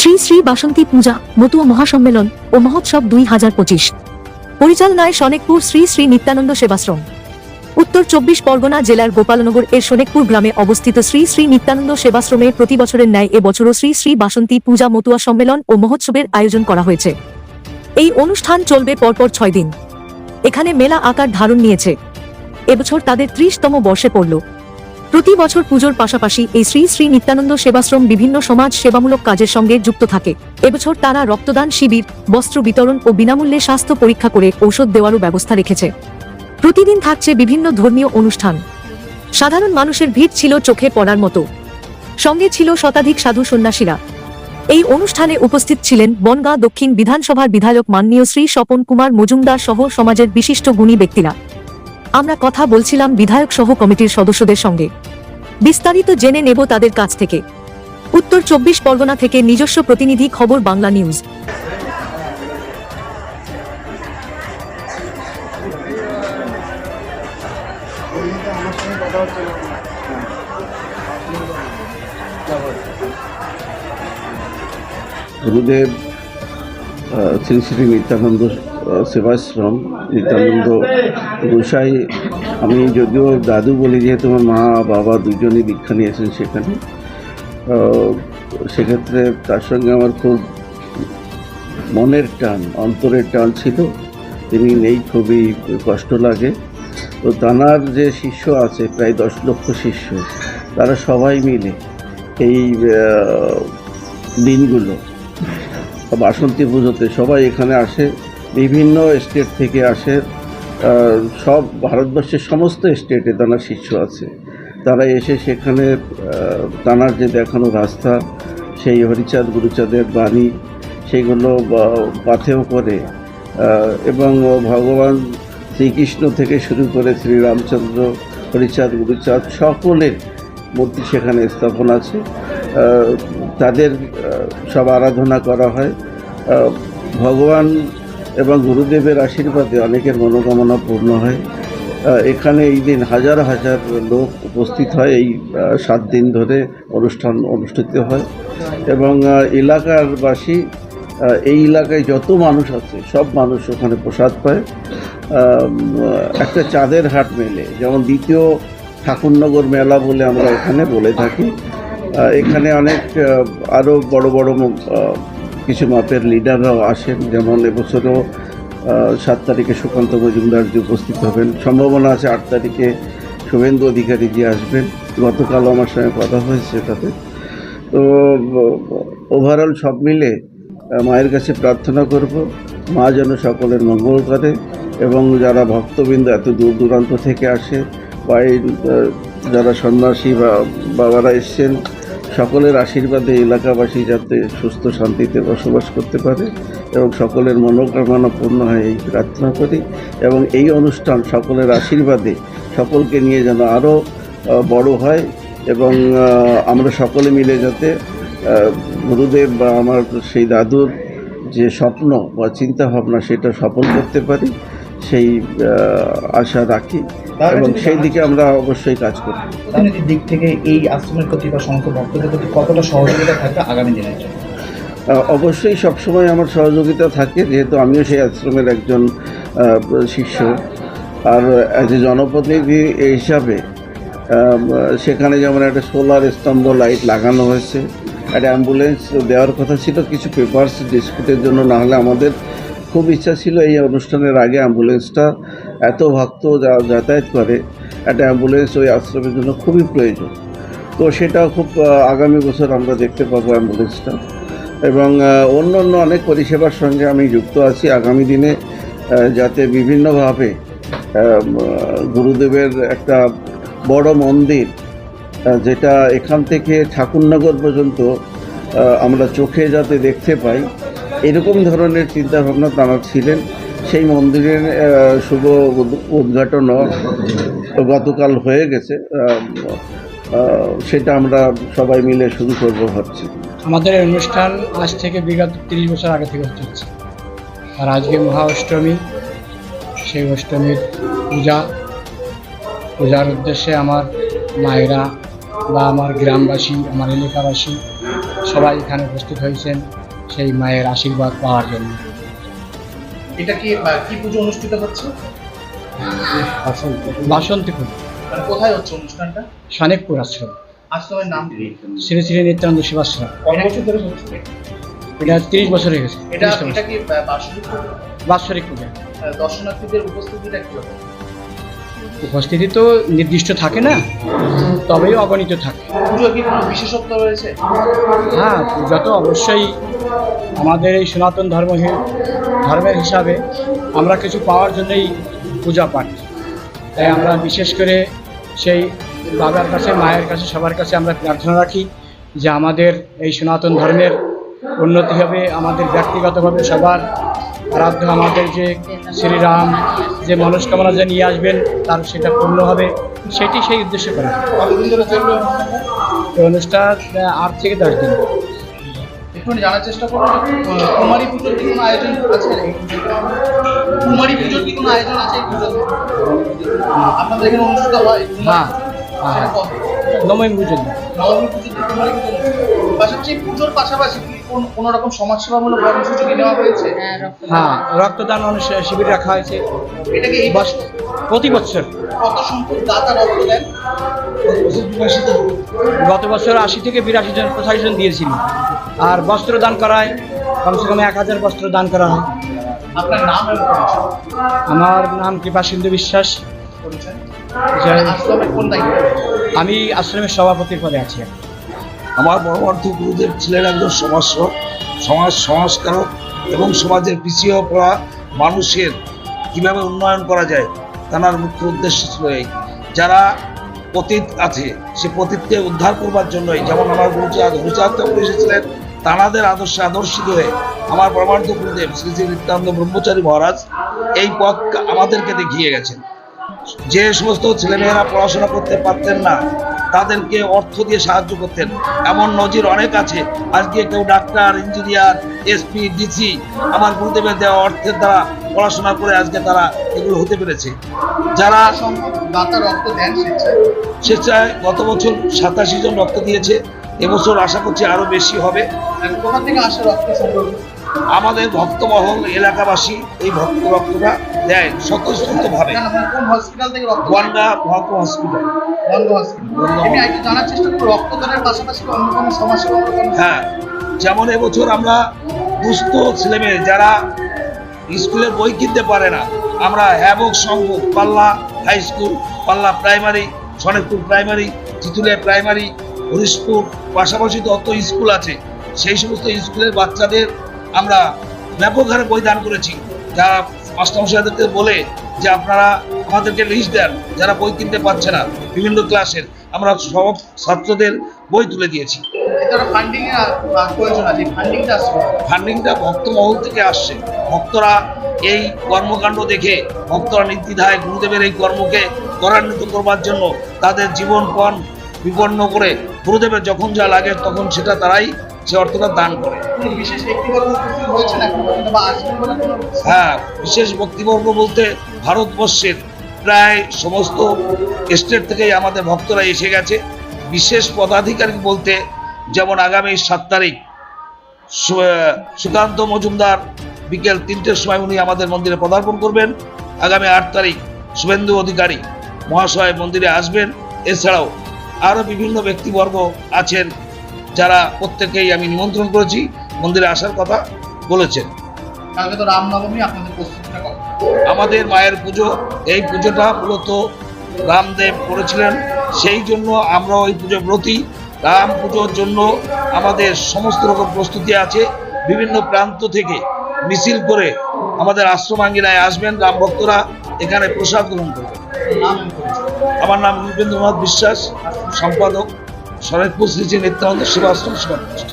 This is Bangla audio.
শ্রী শ্রী বাসন্তী পূজা, মতুয়া মহাসম্মেলন ও মহোৎসব দুই হাজার পঁচিশ। পরিচালনায় সনেকপুর শ্রী শ্রী নিত্যানন্দ সেবাশ্রম। উত্তর চব্বিশ পরগনা জেলার গোপালনগর এর সোনেকপুর গ্রামে অবস্থিত শ্রী শ্রী নিত্যানন্দ সেবাশ্রমে প্রতি বছরের ন্যায় এবছরও শ্রী শ্রী বাসন্তী পূজা, মতুয়া সম্মেলন ও মহোৎসবের আয়োজন করা হয়েছে। এই অনুষ্ঠান চলবে পরপর ছয় দিন। এখানে মেলা আকার ধারণ নিয়েছে। এবছর তাদের ত্রিশতম বর্ষে পড়ল। প্রতি বছর পুজোর পাশাপাশি এই শ্রী শ্রী নিত্যানন্দ সেবাশ্রম বিভিন্ন সমাজ সেবামূলক কাজের সঙ্গে যুক্ত থাকে। এবছর তারা রক্তদান শিবির, বস্ত্র বিতরণ ও বিনামূল্যে স্বাস্থ্য পরীক্ষা করে ঔষধ দেওয়ারও ব্যবস্থা রেখেছে। প্রতিদিন থাকছে বিভিন্ন ধর্মীয় অনুষ্ঠান। সাধারণ মানুষের ভিড় ছিল চোখে পড়ার মতো। সঙ্গে ছিল শতাধিক সাধু সন্ন্যাসীরা। এই অনুষ্ঠানে উপস্থিত ছিলেন বনগাঁ দক্ষিণ বিধানসভার বিধায়ক মাননীয় শ্রী স্বপন কুমার মজুমদার সহ সমাজের বিশিষ্ট গুণী ব্যক্তিরা। আমরা কথা বলছিলাম বিধায়ক সহ কমিটির সদস্যদের সঙ্গে। বিস্তারিত জেনে নেব তাদের কাছ থেকে। উত্তর চব্বিশ পরগনা থেকে নিজস্ব প্রতিনিধি খবর বাংলা নিউজ। গুরুদেব শ্রী শ্রী নিত্যানন্দ সেবাশ্রম, নিত্যানন্দ গোসাই। আমি যদিও দাদু বলি, যেহেতু আমার মা, বাবা দুজনই দীক্ষা নিয়েছেন সেখানে। সেক্ষেত্রে তার সঙ্গে আমার খুব মনের টান, অন্তরের টান ছিল। তিনি নেই, খুবই কষ্ট লাগে। তো তানার যে শিষ্য আছে, প্রায় দশ লক্ষ শিষ্য, তারা সবাই মিলে এই দিনগুলো, বাসন্তী পুজোতে সবাই এখানে আসে। বিভিন্ন স্টেট থেকে আসে সব ভারতবর্ষের সমস্ত স্টেটে তানার শিষ্য আছে। তারা এসে সেখানে তানার যে দেখানো রাস্তা, সেই হরিচাঁদ, গুরুচাঁদের বাণী, সেগুলো পাথেয় করে এবং ভগবান শ্রীকৃষ্ণ থেকে শুরু করে শ্রীরামচন্দ্র, হরিচাঁদ, গুরুচাঁদ সকলের মূর্তি সেখানে স্থাপন আছে। তাদের সব আরাধনা করা হয়। ভগবান এবং গুরুদেবের আশীর্বাদে অনেকের মনোকামনা পূর্ণ হয়। এখানে এই দিন হাজার হাজার লোক উপস্থিত হয়। এই সাত দিন ধরে অনুষ্ঠান অনুষ্ঠিত হয়। এবং এলাকারবাসী এই এলাকায় যত মানুষ আছে, সব মানুষ ওখানে প্রসাদ পায়। একটা চাঁদের হাট মেলে, যেমন দ্বিতীয় ঠাকুরনগর মেলা বলে আমরা এখানে বলে থাকি। এখানে অনেক আরও বড় বড় কিছু মাপের লিডাররাও আসেন, যেমন এবছরও সাত তারিখে সুকান্ত মজুমদারজি উপস্থিত হবেন। সম্ভাবনা আছে আট তারিখে শুভেন্দু অধিকারী অধিকারীজি আসবেন। গতকাল আমার সঙ্গে কথা হয়েছে তাতে। তো ওভারঅল সব মিলে মায়ের কাছে প্রার্থনা করব, মা যেন সকলের মঙ্গল করে এবং যারা ভক্তবৃন্দ এত দূর দূরান্ত থেকে আসে, বা যারা সন্ন্যাসী বা বাবারা এসছেন সকলের আশীর্বাদে এলাকাবাসী যাতে সুস্থ শান্তিতে বসবাস করতে পারে এবং সকলের মনোকামনা পূর্ণ হয় এই প্রার্থনা করি এবং এই অনুষ্ঠান সকলের আশীর্বাদে সকলকে নিয়ে যেন আরও বড় হয় এবং আমরা সকলে মিলে যাতে গুরুদেব বা আমার সেই দাদুর যে স্বপ্ন বা চিন্তা ভাবনা সেটা সফল করতে পারি। সেই আশা রাখি এবং সেই দিকে আমরা অবশ্যই কাজ করি অর্থনৈতিক দিক থেকে এই আশ্রমের প্রতি বা সমস্ত ভক্তদের প্রতি কতটা সহযোগিতা থাকবে আগামী দিনের জন্য? অবশ্যই সবসময় আমার সহযোগিতা থাকে যেহেতু আমিও সেই আশ্রমের একজন শিষ্য। আর অ্যাজ এ জনপ্রতিনিধি হিসাবে সেখানে যেমন একটা সোলার স্তম্ভ লাইট লাগানো হয়েছে একটা অ্যাম্বুলেন্স দেওয়ার কথা ছিল কিছু পেপার্স ডিসপুটের জন্য না হলে আমাদের খুব ইচ্ছা ছিল এই অনুষ্ঠানের আগে অ্যাম্বুলেন্সটা এত ভক্ত যা- যাতায়াত করে, একটা অ্যাম্বুলেন্স ওই আশ্রমের জন্য খুবই প্রয়োজন। তো সেটাও খুব আগামী বছর আমরা দেখতে পাবো অ্যাম্বুলেন্সটা। এবং অন্য অন্য অনেক পরিষেবার সঙ্গে আমি যুক্ত আছি। আগামী দিনে যাতে বিভিন্নভাবে গুরুদেবের একটা বড় মন্দির যেটা এখান থেকে ঠাকুরনগর পর্যন্ত আমরা চোখে যাতে দেখতে পাই এরকম ধরনের চিন্তাভাবনা তারা ছিলেন। সেই মন্দিরের শুভ উদ- উদ্ঘাটনও গতকাল হয়ে গেছে। সেটা আমরা সবাই মিলে শুরু করব ভাবছি। আমাদের অনুষ্ঠান আজ থেকে বিগত তিরিশ বছর আগে থেকে চলছে। আর আজকে মহা অষ্টমী সেই অষ্টমীর পূজা। পূজার উদ্দেশ্যে আমার মায়েরা বা আমার গ্রামবাসী, আমার এলাকাবাসী সবাই এখানে উপস্থিত হয়েছেন। সেই মায়ের আশীর্বাদ পাওয়ার জন্য। এটা কি কি পুজো অনুষ্ঠিত হচ্ছে? বাসন্তীপুর মানে কোথায় হচ্ছে অনুষ্ঠানটা? সানেকপুর আশ্রম। আশ্রমের নাম কি? শ্রী শ্রী নিত্যানন্দ সেবাশ্রম কত বছর ধরে হচ্ছে? এটা তিরিশ বছর হয়ে গেছে। এটা এটা কি পুজো? বাৎসরিক পূজা। দর্শনার্থীদের উপস্থিতিটা কীরকম উপস্থিতি তো নির্দিষ্ট থাকে না তবেই অগণিত থাকে। পুজো কি কোনো বিশেষত্ব রয়েছে? হ্যাঁ পূজা তো অবশ্যই আমাদের এই সনাতন ধর্ম ধর্মের হিসাবে আমরা কিছু পাওয়ার জন্যই পূজা পাঠ। তাই আমরা বিশেষ করে সেই বাবার কাছে, মায়ের কাছে, সবার কাছে আমরা প্রার্থনা রাখি যে আমাদের এই সনাতন ধর্মের উন্নতি হবে, আমাদের ব্যক্তিগতভাবে সবার আরাধ্য আমাদের যে শ্রীরাম, যে মনস্কামনা যে নিয়ে আসবেন, তার সেটা পূর্ণ হবে, সেটি সেই উদ্দেশ্য করা। অনুষ্ঠান আট থেকে দশ দিন। একটুখানি জানার চেষ্টা করুন আহ, কুমারী পুজোর কি কোনো আয়োজন আছে? কুমারী পুজোর কি কোনো আয়োজন আছে এই পুজোতে? আপনাদের এখানে অনুষ্ঠিত হয়? হ্যাঁ, সেটা হ্যাঁ। কবে? নবমী পর্যন্ত নবমী পুজোতে কুমারী পুজো পাশাপাশি পুজোর পাশাপাশি কি কোন কোনো রকম সমাজসেবামূলক কর্মসূচি নেওয়া হয়েছে? হ্যাঁ রক্তদান। শিবির রাখা হয়েছে। এটা কি এই প্রতি বছর। কত সংখ্যক দাতা রক্ত দেন? গত বছর আশি থেকে বিরাশি জন পঁচাশি জন দিয়েছিল। আর বস্ত্র দান করায়। কমসে কম এক হাজার বস্ত্র দান করা হয়। আপনার নাম আমার নাম কৃপা সিন্ধু বিশ্বাস। আমি আশ্রমের সভাপতির পদে আছি। আমার পরবর্তী গুরুদেব ছিলেন একজন সমাজসেবক সমাজ সংস্কারক এবং সমাজের পিছিয়ে পড়া মানুষের কীভাবে উন্নয়ন করা যায় তার মুখ্য উদ্দেশ্য ছিল এই। যারা পতিত আছে সে পতিতকে উদ্ধার করবার জন্যই যেমন আমার গুরুজি হরিচাঁদ ঠাকুর এসেছিলেন তাঁদের আদর্শে আদর্শিত হয়ে আমার পরমার্থ গুরুদেব শ্রী শ্রী নিত্যানন্দ ব্রহ্মচারী মহারাজ এই পথ আমাদেরকে দেখিয়ে গেছেন। যে সমস্ত ছেলেমেয়েরা পড়াশোনা করতে পারতেন না তাদেরকে অর্থ দিয়ে সাহায্য করতেন। এমন নজির অনেক আছে আজকে কেউ ডাক্তার ইঞ্জিনিয়ার এসপি ডিসি আমার গুরুদেবের দেওয়া অর্থের দ্বারা পড়াশোনা করে আজকে তারা এগুলো হতে পেরেছে। যারা দাতা রক্ত দেন স্বেচ্ছায় গত বছর সাতাশি জন রক্ত দিয়েছে। এবছর আশা করছি আরও বেশি হবে। আমাদের ভক্তমহল এলাকাবাসী এই ভক্ত রক্তটা দেয় স্বতঃস্ফূর্তভাবে। কেন মানে কোন হসপিটাল হ্যাঁ যেমন এবছর আমরা দুস্থ ছেলেমেয়ে যারা স্কুলে বই কিনতে পারে না আমরা হ্যাবক সংঘ Palla high school Palla primary Sanekpur primary Chituliya primary Harishpur পাশাপাশি তো অত স্কুল আছে। সেই সমস্ত স্কুলের বাচ্চাদের আমরা ব্যাপক হারে বই দান করেছি যারা মাস্টারমশাইদেরকে বলে যে আপনারা আমাদেরকে লিস্ট দেন যারা বই কিনতে পারছে না বিভিন্ন ক্লাসের আমরা সব ছাত্রদের বই তুলে দিয়েছি। ফান্ডিংটা আসবে ফান্ডিংটা ভক্ত মহল থেকে আসছে। ভক্তরা এই কর্মকাণ্ড দেখে ভক্তরা নির্দ্বিধায় গুরুদেবের এই কর্মকে ত্বরান্বিত করবার জন্য তাদের জীবনপণ বিপন্ন করে গুরুদেবের যখন যা লাগে তখন সেটা তারাই সে অর্থটা দান করে। হ্যাঁ বিশেষ ব্যক্তিবর্গ বলতে ভারতবর্ষের প্রায় সমস্ত স্টেট থেকেই আমাদের ভক্তরা এসে গেছে। বিশেষ পদাধিকারী বলতে যেমন আগামী সাত তারিখ সুকান্ত মজুমদার বিকেল তিনটের সময় উনি আমাদের মন্দিরে পদার্পণ করবেন। আগামী আট তারিখ শুভেন্দু অধিকারী মহাশয় মন্দিরে আসবেন। এছাড়াও আরও বিভিন্ন ব্যক্তিবর্গ আছেন যারা প্রত্যেকেই আমি নিমন্ত্রণ করেছি মন্দিরে আসার কথা বলেছেন। কালকে তো রামনবমী আপনাদের প্রস্তুতিটা আমাদের মায়ের পুজো এই পুজোটা মূলত রামদেব করেছিলেন। সেই জন্য আমরা ওই পুজো ব্রতী রাম পুজোর জন্য আমাদের সমস্ত রকম প্রস্তুতি আছে। বিভিন্ন প্রান্ত থেকে মিছিল করে আমাদের আশ্রমাঙ্গিনায় আসবেন রাম ভক্তরা। এখানে প্রসাদ গ্রহণ করবেন। আমার নাম রবীন্দ্রনাথ বিশ্বাস সম্পাদক শরৎপুর শ্রীজি শ্রী নিত্যানন্দ সেবাশ্রম সেবা ট্রাস্ট।